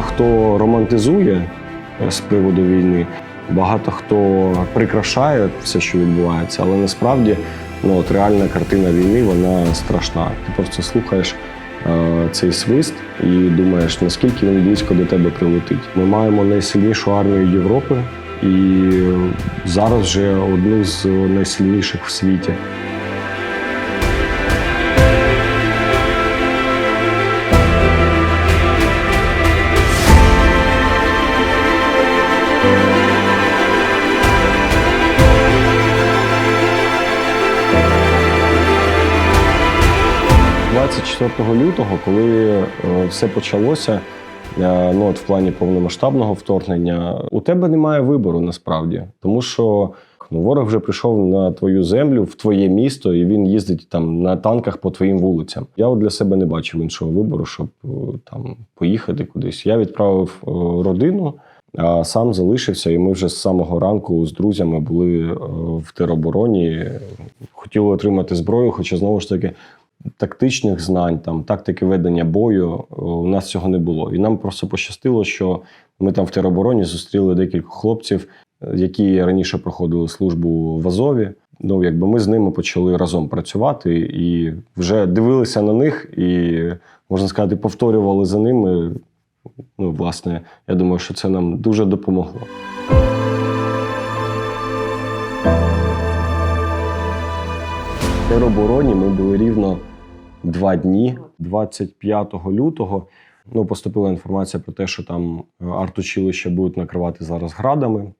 Багато хто романтизує е, з приводу війни, багато хто прикрашає все, що відбувається, але насправді ну, от реальна картина війни вона страшна. Ти просто слухаєш е, цей свист і думаєш, наскільки він близько до тебе прилетить. Ми маємо найсильнішу армію Європи і зараз вже одну з найсильніших в світі. – 24 лютого, коли е, все почалося, е, ну от в плані повномасштабного вторгнення, у тебе немає вибору насправді, тому що ну, ворог вже прийшов на твою землю, в твоє місто, і він їздить там на танках по твоїм вулицям. Я от для себе не бачив іншого вибору, щоб е, там поїхати кудись. Я відправив родину. А сам залишився, і ми вже з самого ранку з друзями були в теробороні. Хотіли отримати зброю, хоча знову ж таки тактичних знань, там тактики ведення бою е, у нас цього не було. І нам просто пощастило, що ми там в теробороні зустріли декілька хлопців, е, які раніше проходили службу в Азові. Ну, якби ми з ними почали разом працювати і вже дивилися на них, і можна сказати, повторювали за ними. Ну, власне, я думаю, що це нам дуже допомогло. Теробороні ми були рівно два дні. 25 лютого ну, поступила інформація про те, що там е, артучилища будуть накривати зараз градами.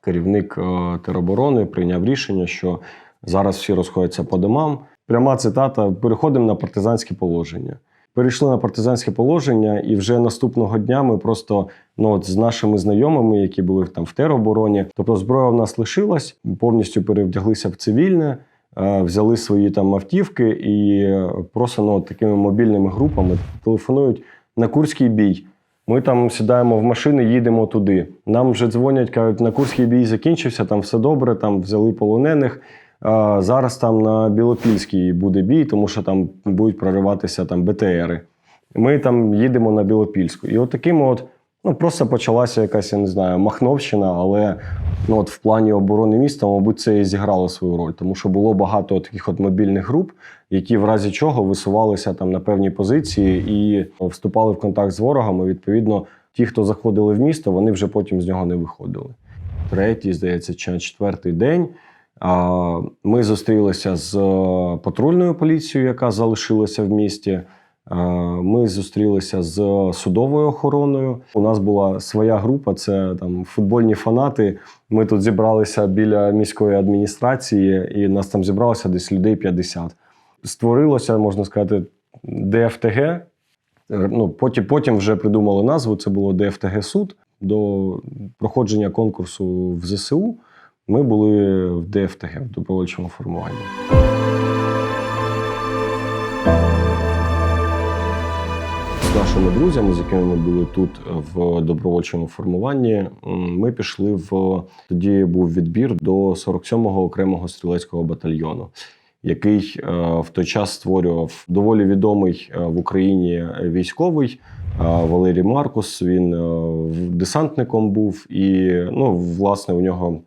Керівник е, тероборони прийняв рішення, що зараз всі розходяться по домам. Пряма цитата: переходимо на партизанське положення. Перейшли на партизанське положення, і вже наступного дня ми просто ну от з нашими знайомими, які були там в теробороні, тобто зброя в нас лишилась, повністю перевдяглися в цивільне, взяли свої там автівки і е, просто ну, такими мобільними групами телефонують на Курський бій. Ми там сідаємо в машини, їдемо туди. Нам вже дзвонять, кажуть, на Курський бій закінчився, там все добре, там взяли полонених. А зараз там на Білопільській буде бій, тому що там будуть прориватися там БТРи. Ми там їдемо на Білопільську. І от такими от, ну просто почалася якась, я не знаю, махновщина, але ну, от в плані оборони міста, мабуть, це і зіграло свою роль, тому що було багато таких от мобільних груп, які в разі чого висувалися там на певні позиції і вступали в контакт з ворогами. Відповідно, ті, хто заходили в місто, вони вже потім з нього не виходили. Третій, здається, чи четвертий день. Ми зустрілися з е, патрульною поліцією, яка залишилася в місті. А, Ми зустрілися з судовою охороною. У нас була своя група, це там футбольні фанати. Ми тут зібралися біля міської адміністрації, і нас там зібралося десь людей 50. Створилося, можна сказати, ДФТГ. Е, Ну, потім, потім вже придумали назву. Це було ДФТГ суд до проходження конкурсу в ЗСУ. Ми були в ДФТГ, в добровольчому формуванні. З нашими друзями, з якими ми були тут в добровольчому формуванні, ми пішли в тоді був відбір до 47-го окремого стрілецького батальйону, який е, в той час створював доволі відомий е, в Україні військовий е, Валерій Маркус. Він е, десантником був, і ну, власне, у нього е,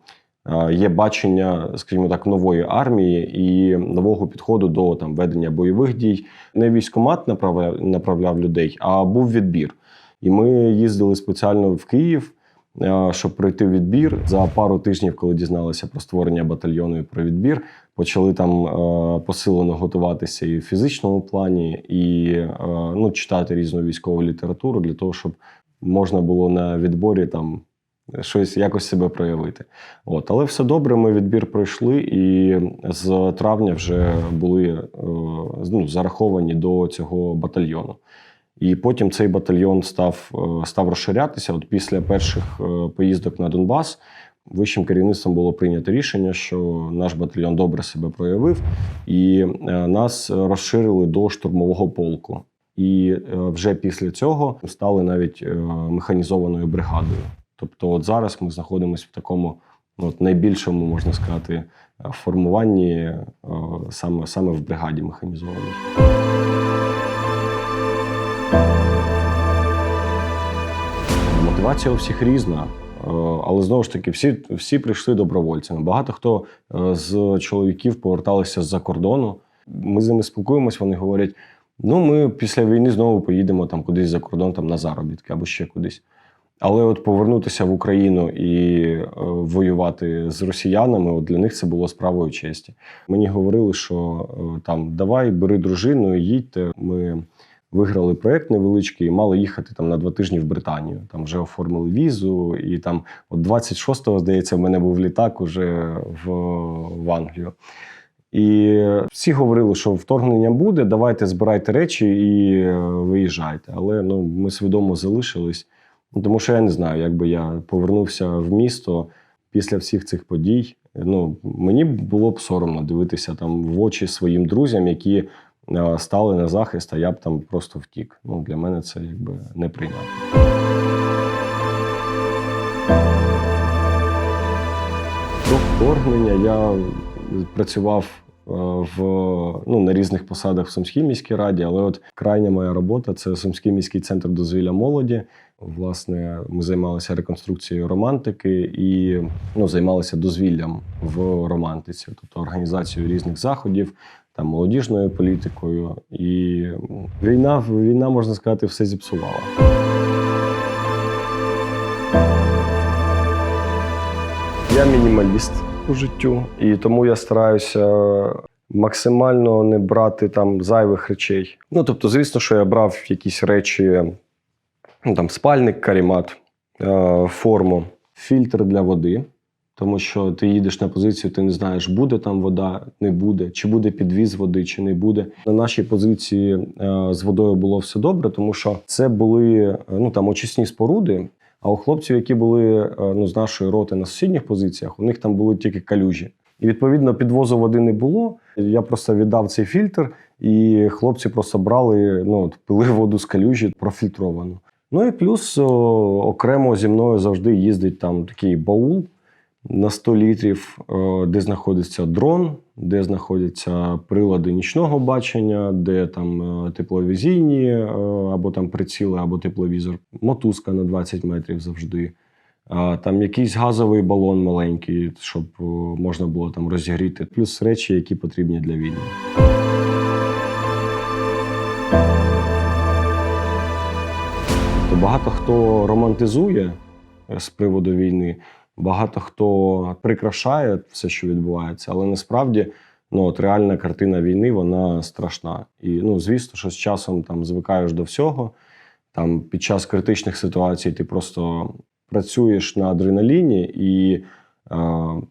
є бачення, скажімо так, нової армії і нового підходу до там ведення бойових дій. Не військомат направляв, направляв людей, а був відбір. І ми їздили спеціально в Київ, е, щоб пройти відбір. За пару тижнів, коли дізналися про створення батальйону і про відбір, почали там е, посилено готуватися і в фізичному плані, і е, ну, читати різну військову літературу для того, щоб можна було на відборі там щось якось себе проявити. От, але все добре, ми відбір пройшли, і з травня вже були е, ну, зараховані до цього батальйону. І потім цей батальйон став, е, став розширятися. От після перших е, поїздок на Донбас вищим керівництвом було прийнято рішення, що наш батальйон добре себе проявив, і нас розширили до штурмового полку. І вже після цього стали навіть механізованою бригадою. Тобто, от зараз ми знаходимося в такому ну, от найбільшому, можна сказати, е, формуванні е, саме, саме в бригаді механізованій. Мотивація у всіх різна. Е, Але знову ж таки, всі, всі прийшли добровольцями. Багато хто з чоловіків поверталися з-за кордону. Ми з ними спілкуємось, вони говорять: ну, ми після війни знову поїдемо там кудись за кордон, там на заробітки або ще кудись. Але от повернутися в Україну і е, воювати з росіянами, от для них це було справою честі. Мені говорили, що е, там давай, бери дружину, їдьте. Ми виграли проект невеличкий і мали їхати там на два тижні в Британію. Там вже оформили візу, і там, от 26-го, здається, в мене був літак уже в, в Англію. І всі говорили, що вторгнення буде, давайте збирайте речі і е, виїжджайте. Але ну, ми свідомо залишились. Тому що я не знаю, якби я повернувся в місто після всіх цих подій. Ну, мені було б соромно дивитися там в очі своїм друзям, які е, стали на захист, а я б там просто втік. Ну, для мене це якби неприйнятно. До вторгнення я працював в ну, на різних посадах в Сумській міській раді, але от крайня моя робота це Сумський міський центр дозвілля молоді. Власне, ми займалися реконструкцією романтики і ну, займалися дозвіллям в романтиці, тобто організацією різних заходів, там молодіжною політикою. І війна, війна, можна сказати, все зіпсувала. Я мінімаліст у життю, і тому я стараюся максимально не брати там зайвих речей. Ну тобто, звісно, що я брав якісь речі, ну там спальник, карімат, е, форму, фільтр для води. Тому що ти їдеш на позицію, ти не знаєш, буде там вода, не буде, чи буде підвіз води, чи не буде. На нашій позиції е, з водою було все добре, тому що це були е, ну там очисні споруди. А у хлопців, які були е, ну, з нашої роти на сусідніх позиціях, у них там були тільки калюжі. І відповідно підвозу води не було. Я просто віддав цей фільтр, і хлопці просто брали, ну пили воду з калюжі профільтровану. Ну і плюс о, окремо зі мною завжди їздить там такий баул на 100 літрів, е, де знаходиться дрон, де знаходяться прилади нічного бачення, де там е, тепловізійні е, або там приціли, або тепловізор, мотузка на 20 метрів завжди. Там якийсь газовий балон маленький, щоб можна було там розігріти, плюс речі, які потрібні для війни. То багато хто романтизує з приводу війни, багато хто прикрашає все, що відбувається, але насправді ну, от реальна картина війни вона страшна. І ну, звісно, що з часом там звикаєш до всього. Там під час критичних ситуацій ти просто працюєш на адреналіні і е,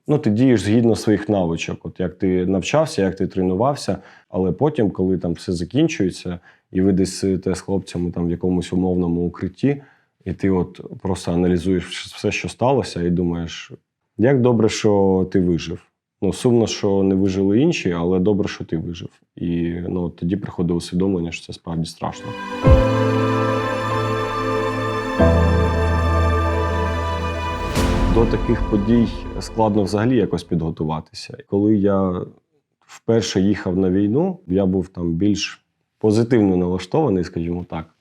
ну, ти дієш згідно своїх навичок. От як ти навчався, як ти тренувався, але потім, коли там все закінчується, і ви десь сидите з хлопцями там в якомусь умовному укритті, і ти от просто аналізуєш все, що сталося, і думаєш, як добре, що ти вижив. Ну, сумно, що не вижили інші, але добре, що ти вижив. І ну, тоді приходить усвідомлення, що це справді страшно. До таких подій складно взагалі якось підготуватися. Коли я вперше їхав на війну, я був там більш позитивно налаштований, скажімо так.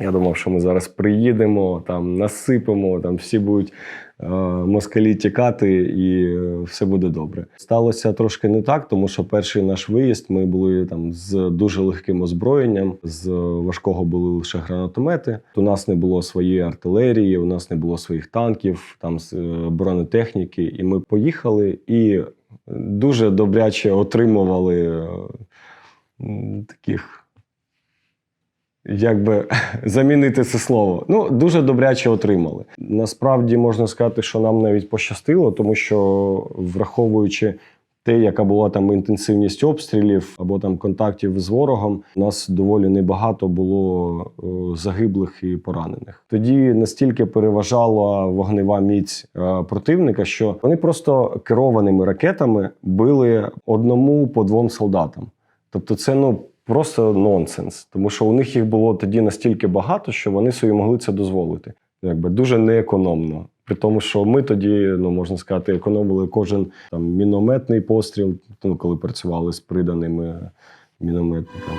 Я думав, що ми зараз приїдемо, там насипемо, там всі будуть е, москалі тікати, і е, все буде добре. Сталося трошки не так, тому що перший наш виїзд ми були там з дуже легким озброєнням. З важкого були лише гранатомети. У нас не було своєї артилерії, у нас не було своїх танків, там е, бронетехніки. І ми поїхали і дуже добряче отримували е, таких як би замінити це слово. Ну, дуже добряче отримали. Насправді можна сказати, що нам навіть пощастило, тому що враховуючи те, яка була там інтенсивність обстрілів або там контактів з ворогом, у нас доволі небагато було е, загиблих і поранених. Тоді настільки переважала вогнева міць е, противника, що вони просто керованими ракетами били одному по двом солдатам. Тобто, це ну просто нонсенс, тому що у них їх було тоді настільки багато, що вони собі могли це дозволити. Якби дуже неекономно. При тому, що ми тоді, ну можна сказати, економили кожен там мінометний постріл, ну, коли працювали з приданими мінометниками.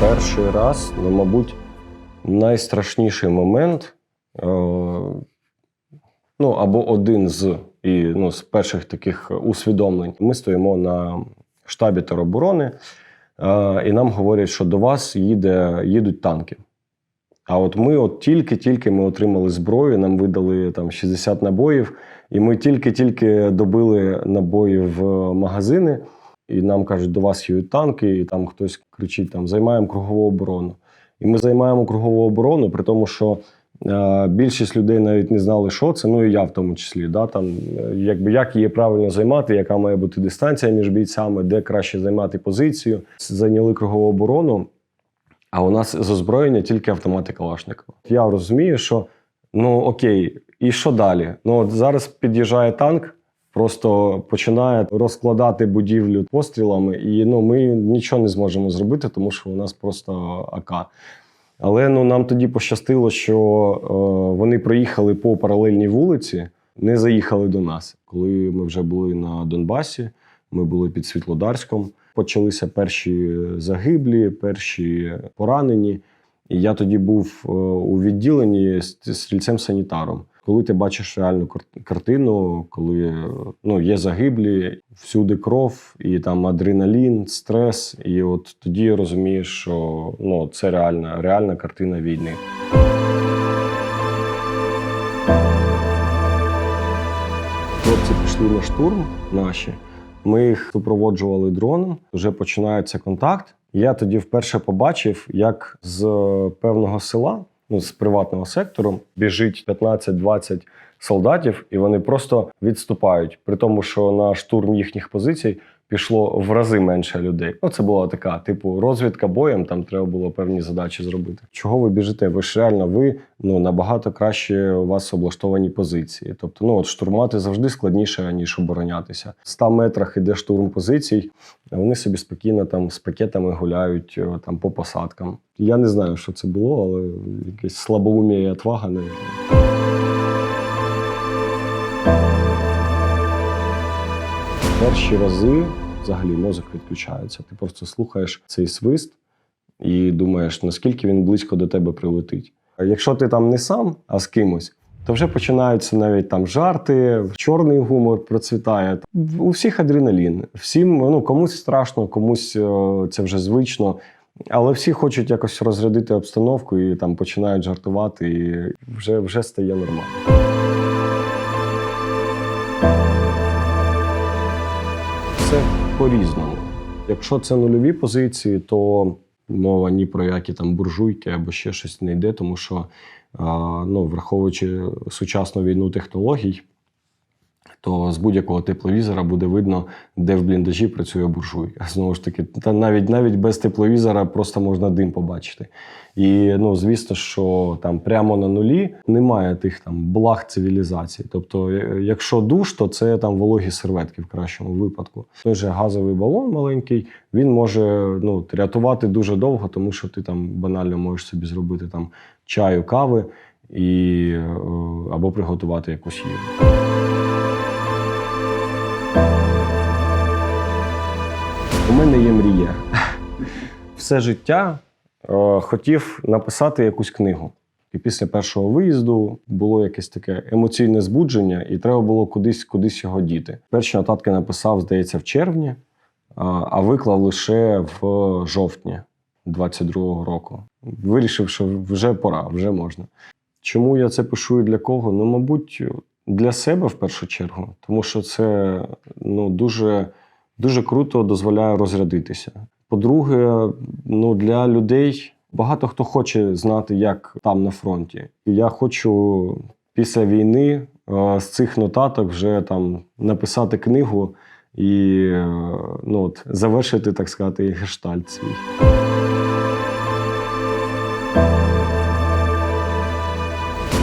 Перший раз, ну, мабуть, найстрашніший момент. Е, ну, або один з, і, ну, з перших таких усвідомлень. Ми стоїмо на штабі тероборони, е, і нам говорять, що до вас їде, їдуть танки. А от ми от тільки-тільки ми отримали зброю, нам видали там 60 набоїв, і ми тільки-тільки добили набої в магазини, і нам кажуть, до вас їдуть танки, і там хтось кричить: там займаємо кругову оборону. І ми займаємо кругову оборону, при тому, що е, більшість людей навіть не знали, що це. Ну і я в тому числі. Да, там, е, якби як її правильно займати, яка має бути дистанція між бійцями, де краще займати позицію. Зайняли кругову оборону. А у нас з озброєння тільки автомати Калашникова. Я розумію, що ну окей, і що далі? Ну от зараз під'їжджає танк, просто починає розкладати будівлю пострілами, і ну ми нічого не зможемо зробити, тому що у нас просто АК. Але ну нам тоді пощастило, що е, вони проїхали по паралельній вулиці, не заїхали до нас. Коли ми вже були на Донбасі, ми були під Світлодарськом. Почалися перші загиблі, перші поранені. І я тоді був е, у відділенні стрільцем-санітаром. Коли ти бачиш реальну картину, коли е, ну, є загиблі, всюди кров, і там адреналін, стрес, і от тоді розумієш, що ну, це реальна, реальна картина війни. Хлопці пішли на штурм наші. Ми їх супроводжували дроном. Вже починається контакт. Я тоді вперше побачив, як з певного села, ну з приватного сектору, біжить 15-20 солдатів, і вони просто відступають. При тому, що на штурм їхніх позицій пішло в рази менше людей. Ну, це була така, типу, розвідка боєм. Там треба було певні задачі зробити. Чого ви біжите? Ви ж реально ви ну набагато краще у вас облаштовані позиції. Тобто, ну от штурмувати завжди складніше ніж оборонятися. В 100 метрах іде штурм позицій. а Вони собі спокійно там з пакетами гуляють там по посадкам. Я не знаю, що це було, але якесь слабоумія і отвага навіть. Перші рази взагалі мозок відключається. Ти просто слухаєш цей свист і думаєш, наскільки він близько до тебе прилетить. Якщо ти там не сам, а з кимось, то вже починаються навіть там жарти, чорний гумор процвітає. У всіх адреналін. Всім ну комусь страшно, комусь е, це вже звично. Але всі хочуть якось розрядити обстановку і там починають жартувати, і вже, вже стає нормально. По-різному. Якщо це нульові позиції, то мова ні про які там буржуйки або ще щось не йде, тому що, ну, враховуючи сучасну війну технологій, то з будь-якого тепловізора буде видно, де в бліндажі працює буржуй. Знову ж таки, та навіть навіть без тепловізора просто можна дим побачити. І ну, звісно, що там прямо на нулі немає тих там благ цивілізації. Тобто, е, якщо душ, то це там вологі серветки в кращому випадку. Той же газовий балон маленький, він може ну, рятувати дуже довго, тому що ти там банально можеш собі зробити там чаю, кави і, е, або приготувати якусь їжу. Мене є мрія. Все життя е, хотів написати якусь книгу. І після першого виїзду було якесь таке емоційне збудження, і треба було кудись, кудись його діти. Перші нотатки написав, здається, в червні, а, виклав лише в жовтні 22-го року. Вирішив, що вже пора, вже можна. Чому я це пишу і для кого? Ну, мабуть, для себе в першу чергу, тому що це ну, дуже, дуже круто дозволяє розрядитися. По-друге, ну, для людей багато хто хоче знати, як там на фронті. Я хочу після війни е, з цих нотаток вже там написати книгу і е, ну, от, завершити, так сказати, гештальт свій.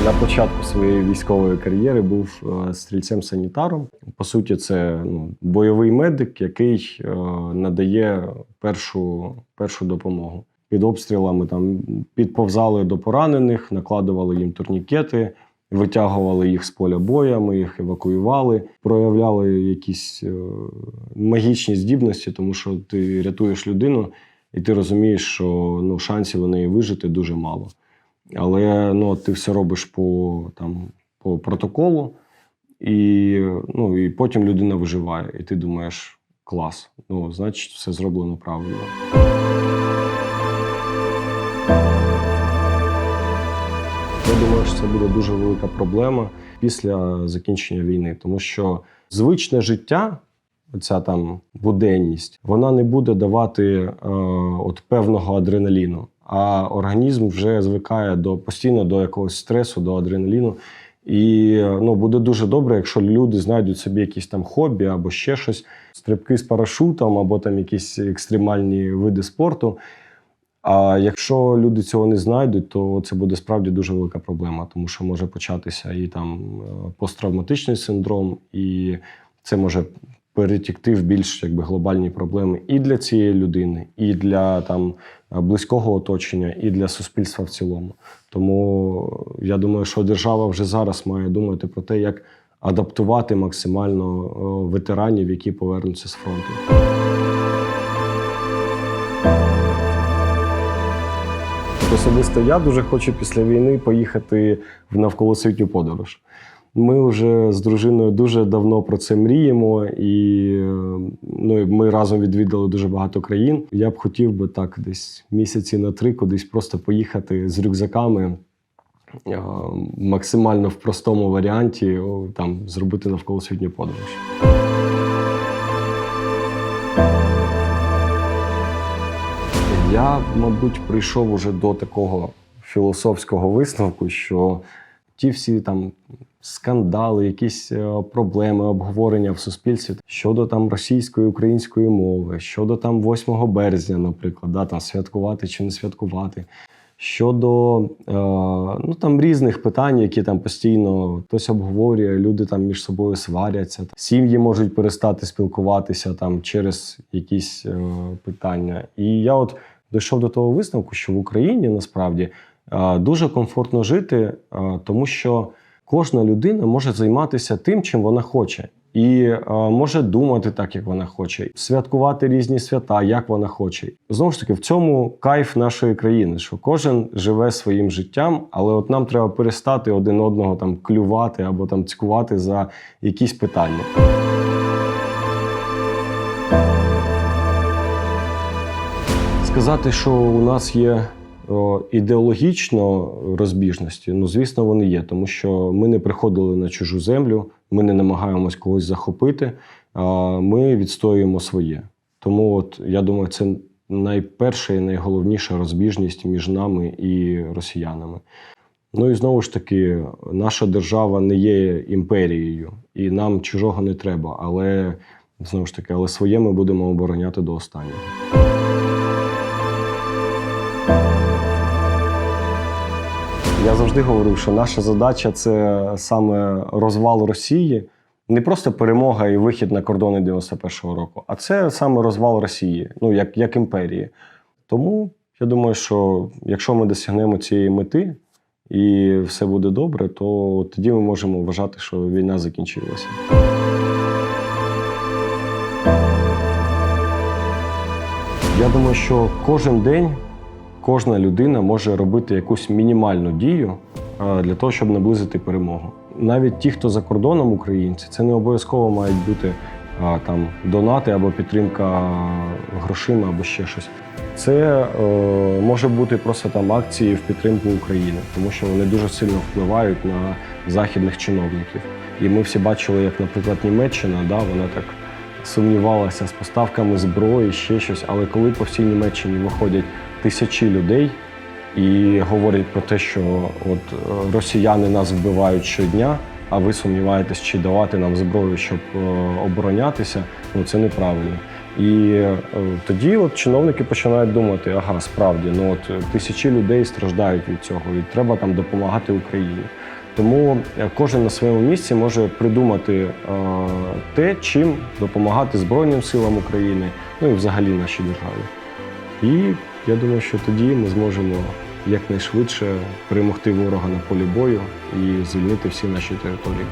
На початку своєї військової кар'єри був е, стрільцем-санітаром. По суті, це ну, бойовий медик, який е, надає першу, першу допомогу. Під обстрілами там підповзали до поранених, накладували їм турнікети, витягували їх з поля бою, ми їх евакуювали, проявляли якісь е, магічні здібності, тому що ти рятуєш людину, і ти розумієш, що ну, шансів у неї вижити дуже мало. Але ну, ти все робиш по, там, по протоколу, і, ну, і потім людина виживає, і ти думаєш, клас, ну, значить, все зроблено правильно. Я думаю, що це буде дуже велика проблема після закінчення війни, тому що звичне життя, ця там буденність, вона не буде давати е, от певного адреналіну. А організм вже звикає до постійно до якогось стресу, до адреналіну. І ну, буде дуже добре, якщо люди знайдуть собі якісь там хобі або ще щось, стрибки з парашутом, або там якісь екстремальні види спорту. А якщо люди цього не знайдуть, то це буде справді дуже велика проблема, тому що може початися і там е, посттравматичний синдром, і це може перетікти в більш якби глобальні проблеми і для цієї людини, і для там близького оточення, і для суспільства в цілому. Тому я думаю, що держава вже зараз має думати про те, як адаптувати максимально е, ветеранів, які повернуться з фронту. Особисто я дуже хочу після війни поїхати в навколосвітню подорож. Ми вже з дружиною дуже давно про це мріємо, і ну, ми разом відвідали дуже багато країн. Я б хотів би так десь місяці на три кудись просто поїхати з рюкзаками. е, Максимально в простому варіанті там зробити навколосвітню подорож. Я, мабуть, прийшов уже до такого філософського висновку, що ті всі там скандали, якісь е, проблеми, обговорення в суспільстві щодо там російської української мови, щодо там 8 березня, наприклад, да, там святкувати чи не святкувати. Щодо е, ну, там різних питань, які там постійно хтось обговорює, люди там між собою сваряться, сім'ї можуть перестати спілкуватися там через якісь е, питання. І я от дійшов до того висновку, що в Україні насправді е, дуже комфортно жити, е, тому що кожна людина може займатися тим, чим вона хоче. І е, може думати так, як вона хоче, святкувати різні свята, як вона хоче. Знову ж таки, в цьому кайф нашої країни, що кожен живе своїм життям, але от нам треба перестати один одного там клювати або там цькувати за якісь питання. Сказати, що у нас є ідеологічно розбіжності, ну звісно, вони є, тому що ми не приходили на чужу землю, ми не намагаємось когось захопити, ми відстоюємо своє. Тому, от я думаю, це найперша і найголовніша розбіжність між нами і росіянами. Ну і знову ж таки, наша держава не є імперією, і нам чужого не треба. Але знову ж таки, але своє ми будемо обороняти до останнього. Я завжди говорив, що наша задача це саме розвал Росії, не просто перемога і вихід на кордони 91-го року, а це саме розвал Росії, ну як, як імперії. Тому я думаю, що якщо ми досягнемо цієї мети і все буде добре, то тоді ми можемо вважати, що війна закінчилася. Я думаю, що кожен день кожна людина може робити якусь мінімальну дію е, для того, щоб наблизити перемогу. Навіть ті, хто за кордоном українці, це не обов'язково мають бути е, там донати або підтримка грошима або ще щось. Це е, може бути просто там акції в підтримку України, тому що вони дуже сильно впливають на західних чиновників. І ми всі бачили, як, наприклад, Німеччина, да, вона так сумнівалася з поставками зброї, ще щось. Але коли по всій Німеччині виходять тисячі людей і говорять про те, що от е, росіяни нас вбивають щодня, а ви сумніваєтесь, чи давати нам зброю, щоб е, оборонятися, ну це неправильно. І е, тоді от чиновники починають думати: ага, справді, ну от тисячі людей страждають від цього, і треба там допомагати Україні. Тому кожен на своєму місці може придумати е, те, чим допомагати Збройним силам України, ну і взагалі нашій державі. І я думаю, що тоді ми зможемо якнайшвидше перемогти ворога на полі бою і звільнити всі наші території.